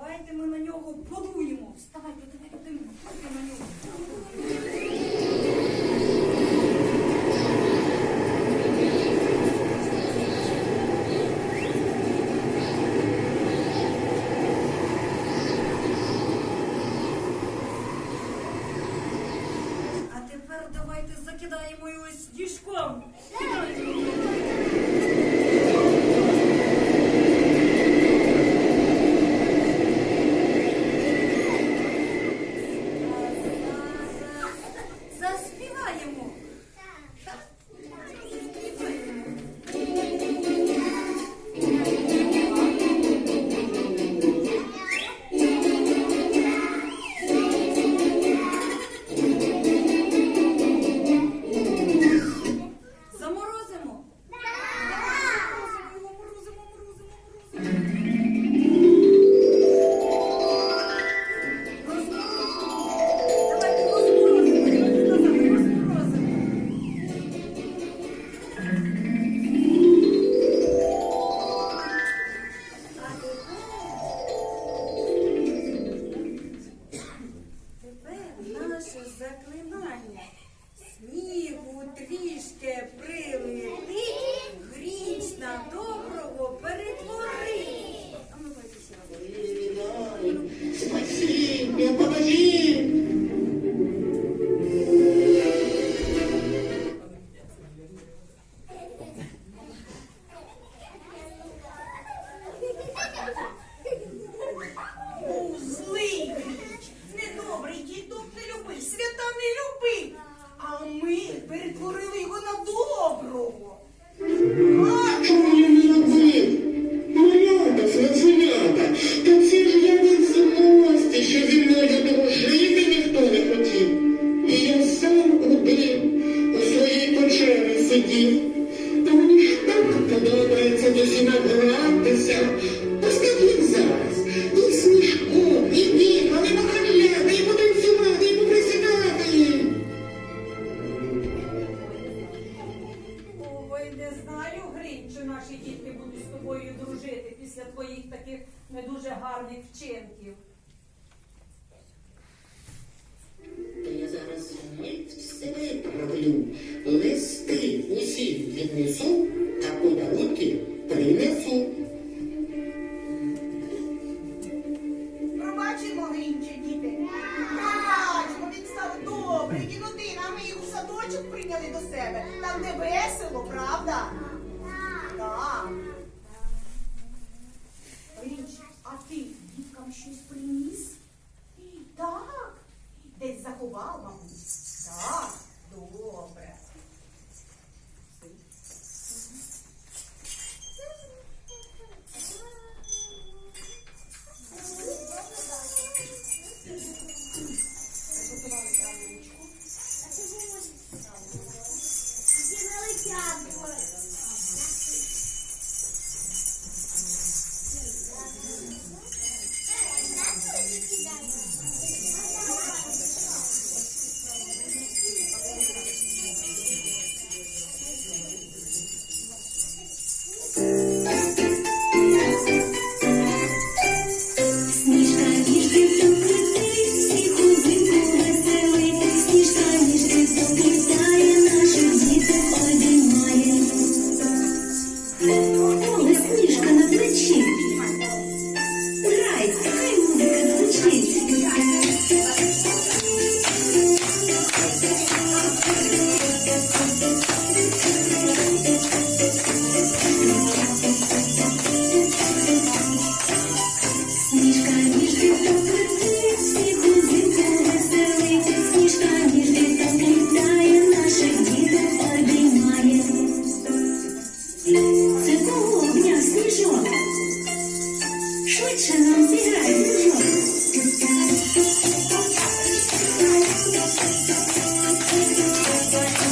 Давайте ми на нього подуємо. Вставайте, давайте на нього. всім. Та мені так подобається досі всіма Поставіть зараз. І смішку, і бігали, і покривляти, і потанцювати, і поприсідати. Ой, не знаю, Гринь, чи наші дітки будуть з тобою дружити після твоїх таких не дуже гарних вчинків. Та я зараз все землю, листи усі віднесу та подарунки принесу.